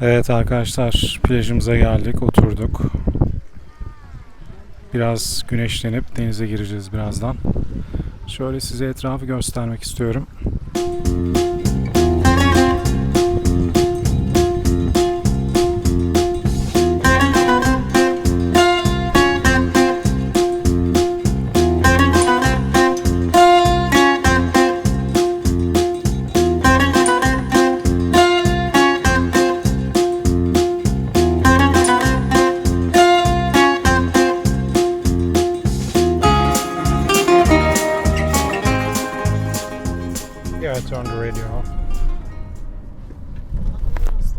Evet arkadaşlar plajımıza geldik oturduk. Biraz güneşlenip denize gireceğiz birazdan. Şöyle size etrafı göstermek istiyorum. Yeah,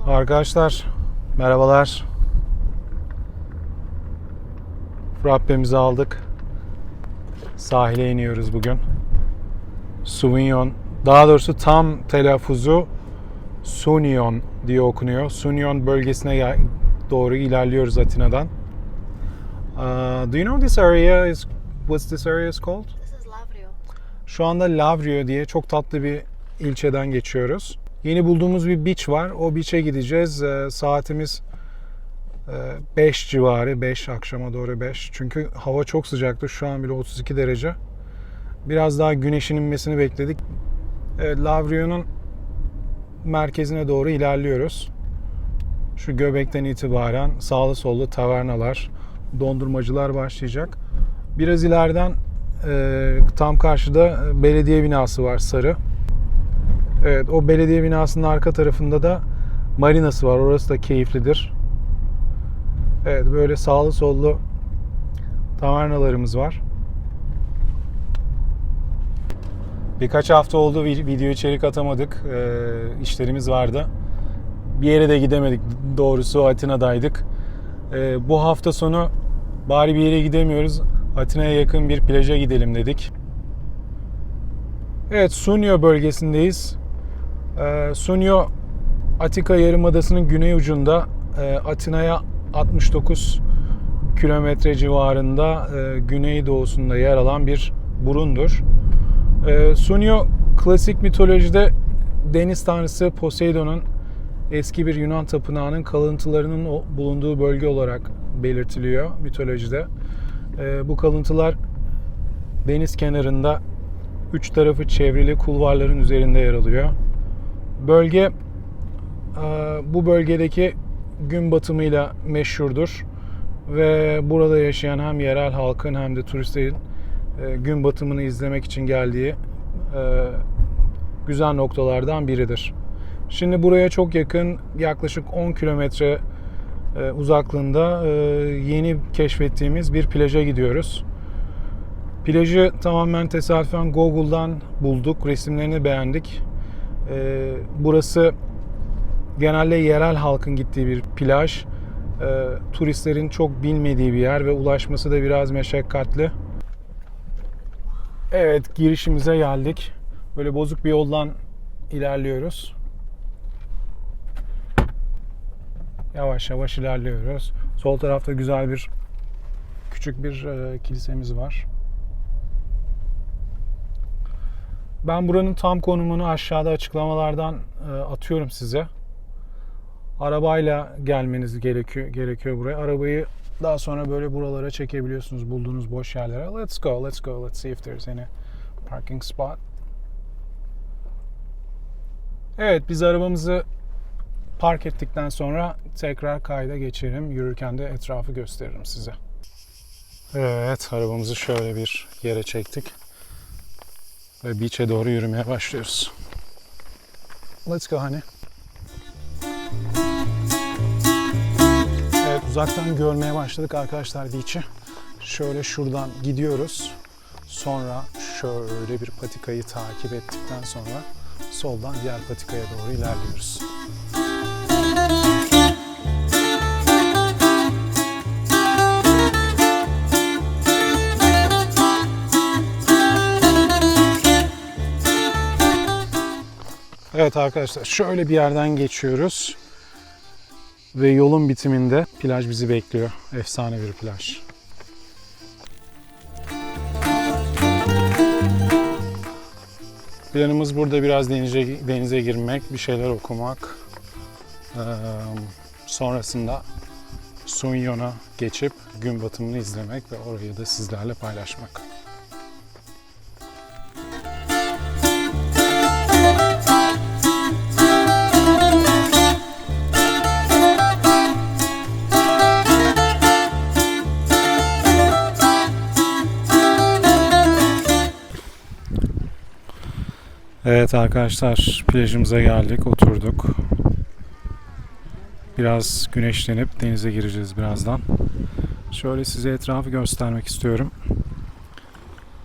Arkadaşlar merhabalar. Frappemizi aldık. Sahile iniyoruz bugün. Suvignon. Daha doğrusu tam telaffuzu Sunion diye okunuyor. Sunion bölgesine doğru ilerliyoruz Atina'dan. Uh, do you know this area is what's this area is called? This is Lavrio. Şu anda Lavrio diye çok tatlı bir ilçeden geçiyoruz. Yeni bulduğumuz bir beach var. O beach'e gideceğiz. Ee, saatimiz 5 civarı. 5 akşama doğru 5. Çünkü hava çok sıcaktı. Şu an bile 32 derece. Biraz daha güneşin inmesini bekledik. Evet, Lavrio'nun merkezine doğru ilerliyoruz. Şu göbekten itibaren sağlı sollu tavernalar, dondurmacılar başlayacak. Biraz ileriden e, tam karşıda belediye binası var sarı. Evet o belediye binasının arka tarafında da marinası var. Orası da keyiflidir. Evet böyle sağlı sollu tavernalarımız var. Birkaç hafta oldu vi- video içerik atamadık. Ee, işlerimiz vardı. Bir yere de gidemedik. Doğrusu Atina'daydık. Ee, bu hafta sonu bari bir yere gidemiyoruz. Atina'ya yakın bir plaja gidelim dedik. Evet, Sunio bölgesindeyiz. Ee, Sunio, Atika Yarımadası'nın güney ucunda e, Atina'ya 69 kilometre civarında e, güneydoğusunda yer alan bir burundur. E, Sunio, klasik mitolojide deniz tanrısı Poseidon'un eski bir Yunan tapınağının kalıntılarının bulunduğu bölge olarak belirtiliyor mitolojide. E, bu kalıntılar deniz kenarında üç tarafı çevrili kulvarların üzerinde yer alıyor. Bölge e, bu bölgedeki gün batımıyla meşhurdur ve burada yaşayan hem yerel halkın hem de turistlerin e, gün batımını izlemek için geldiği e, güzel noktalardan biridir. Şimdi buraya çok yakın yaklaşık 10 kilometre uzaklığında yeni keşfettiğimiz bir plaja gidiyoruz. Plajı tamamen tesadüfen Google'dan bulduk. Resimlerini beğendik. Ee, burası genelde yerel halkın gittiği bir plaj. Ee, turistlerin çok bilmediği bir yer ve ulaşması da biraz meşakkatli. Evet, girişimize geldik. Böyle bozuk bir yoldan ilerliyoruz. Yavaş yavaş ilerliyoruz. Sol tarafta güzel bir küçük bir e, kilisemiz var. Ben buranın tam konumunu aşağıda açıklamalardan e, atıyorum size. Arabayla gelmeniz gerekiyor gerekiyor buraya. Arabayı daha sonra böyle buralara çekebiliyorsunuz bulduğunuz boş yerlere. Let's go, let's go. Let's see if there's any parking spot. Evet, biz arabamızı park ettikten sonra tekrar kayda geçerim. Yürürken de etrafı gösteririm size. Evet, arabamızı şöyle bir yere çektik ve beach'e doğru yürümeye başlıyoruz. Let's go honey. Evet uzaktan görmeye başladık arkadaşlar beach'i. Şöyle şuradan gidiyoruz. Sonra şöyle bir patikayı takip ettikten sonra soldan diğer patikaya doğru ilerliyoruz. Evet arkadaşlar şöyle bir yerden geçiyoruz. Ve yolun bitiminde plaj bizi bekliyor. Efsane bir plaj. Planımız burada biraz denize, denize girmek, bir şeyler okumak. Ee, sonrasında Sunyon'a geçip gün batımını izlemek ve orayı da sizlerle paylaşmak. Evet arkadaşlar plajımıza geldik, oturduk. Biraz güneşlenip denize gireceğiz birazdan. Şöyle size etrafı göstermek istiyorum.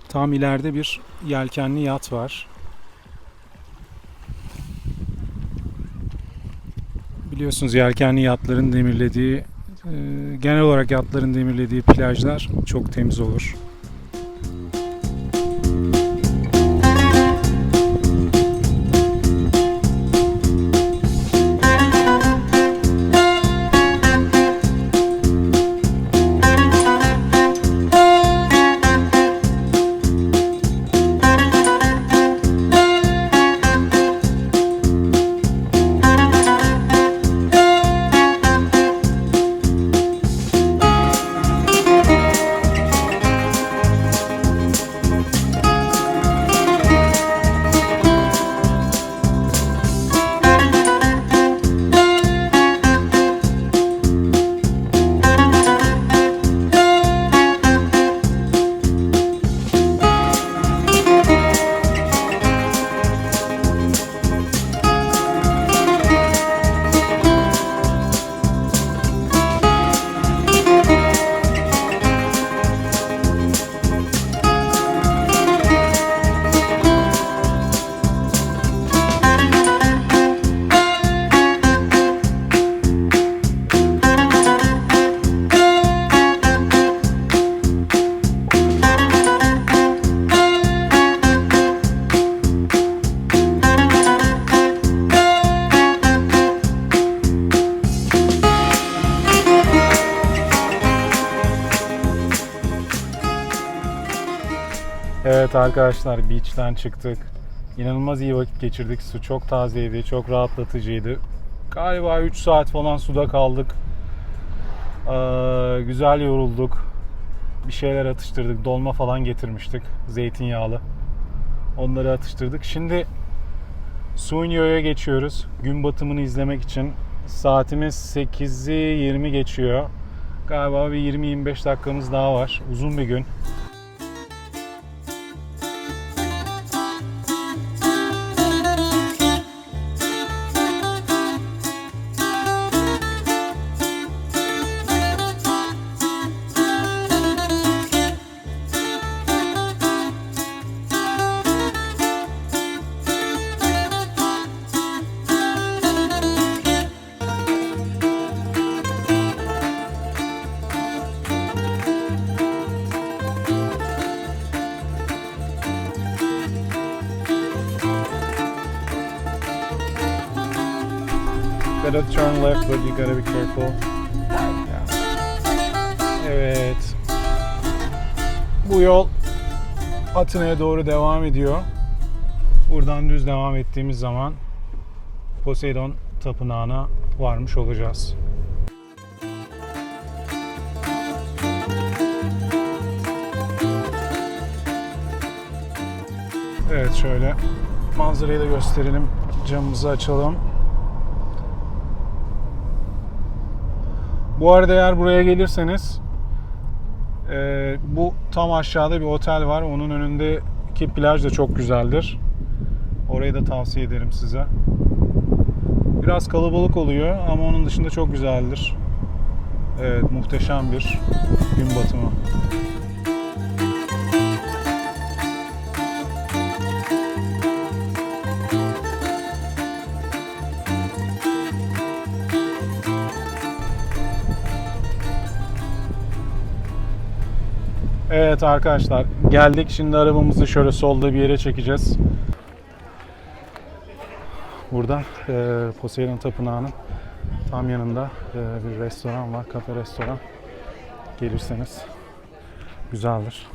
Tam ileride bir yelkenli yat var. Biliyorsunuz yelkenli yatların demirlediği, e, genel olarak yatların demirlediği plajlar çok temiz olur. Evet arkadaşlar beach'ten çıktık. İnanılmaz iyi vakit geçirdik. Su çok tazeydi, çok rahatlatıcıydı. Galiba 3 saat falan suda kaldık. Ee, güzel yorulduk. Bir şeyler atıştırdık. Dolma falan getirmiştik. Zeytinyağlı. Onları atıştırdık. Şimdi Sunya'ya geçiyoruz. Gün batımını izlemek için. Saatimiz 8'i 20 geçiyor. Galiba bir 20-25 dakikamız daha var. Uzun bir gün. Gotta turn left but you gotta be careful. Evet. Bu yol Atina'ya doğru devam ediyor. Buradan düz devam ettiğimiz zaman Poseidon Tapınağı'na varmış olacağız. Evet şöyle manzarayı da gösterelim. Camımızı açalım. Bu arada eğer buraya gelirseniz e, bu tam aşağıda bir otel var. Onun önündeki plaj da çok güzeldir. Orayı da tavsiye ederim size. Biraz kalabalık oluyor ama onun dışında çok güzeldir. Evet, muhteşem bir gün batımı. Evet arkadaşlar geldik şimdi arabamızı şöyle solda bir yere çekeceğiz. Burada e, Poseidon Tapınağı'nın tam yanında e, bir restoran var, kafe restoran. Gelirseniz güzeldir.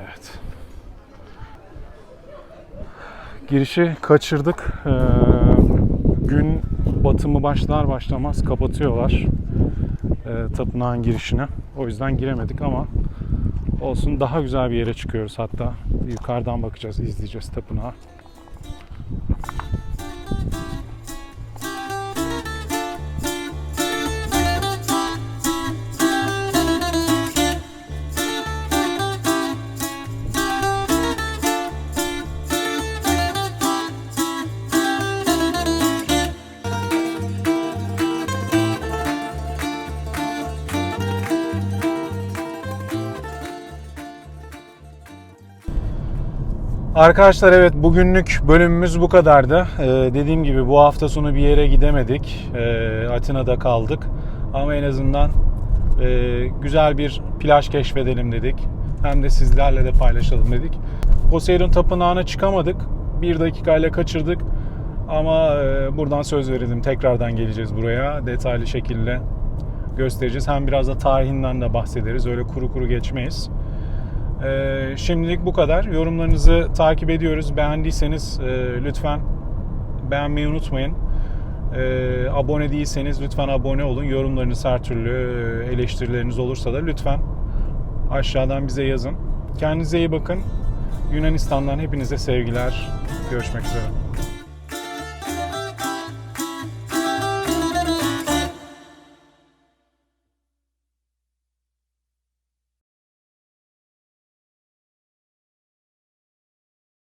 Evet. Girişi kaçırdık. E, gün batımı başlar başlamaz kapatıyorlar e, tapınağın girişine. O yüzden giremedik ama olsun daha güzel bir yere çıkıyoruz hatta. Yukarıdan bakacağız, izleyeceğiz tapınağı. Arkadaşlar evet bugünlük bölümümüz bu kadardı. Ee, dediğim gibi bu hafta sonu bir yere gidemedik. Ee, Atina'da kaldık. Ama en azından e, güzel bir plaj keşfedelim dedik. Hem de sizlerle de paylaşalım dedik. Poseidon Tapınağı'na çıkamadık. Bir dakikayla kaçırdık. Ama e, buradan söz verelim. Tekrardan geleceğiz buraya. Detaylı şekilde göstereceğiz. Hem biraz da tarihinden de bahsederiz. Öyle kuru kuru geçmeyiz. Ee, şimdilik bu kadar. Yorumlarınızı takip ediyoruz. Beğendiyseniz e, lütfen beğenmeyi unutmayın. Ee, abone değilseniz lütfen abone olun. Yorumlarınız her türlü e, eleştirileriniz olursa da lütfen aşağıdan bize yazın. Kendinize iyi bakın. Yunanistan'dan hepinize sevgiler. Görüşmek üzere.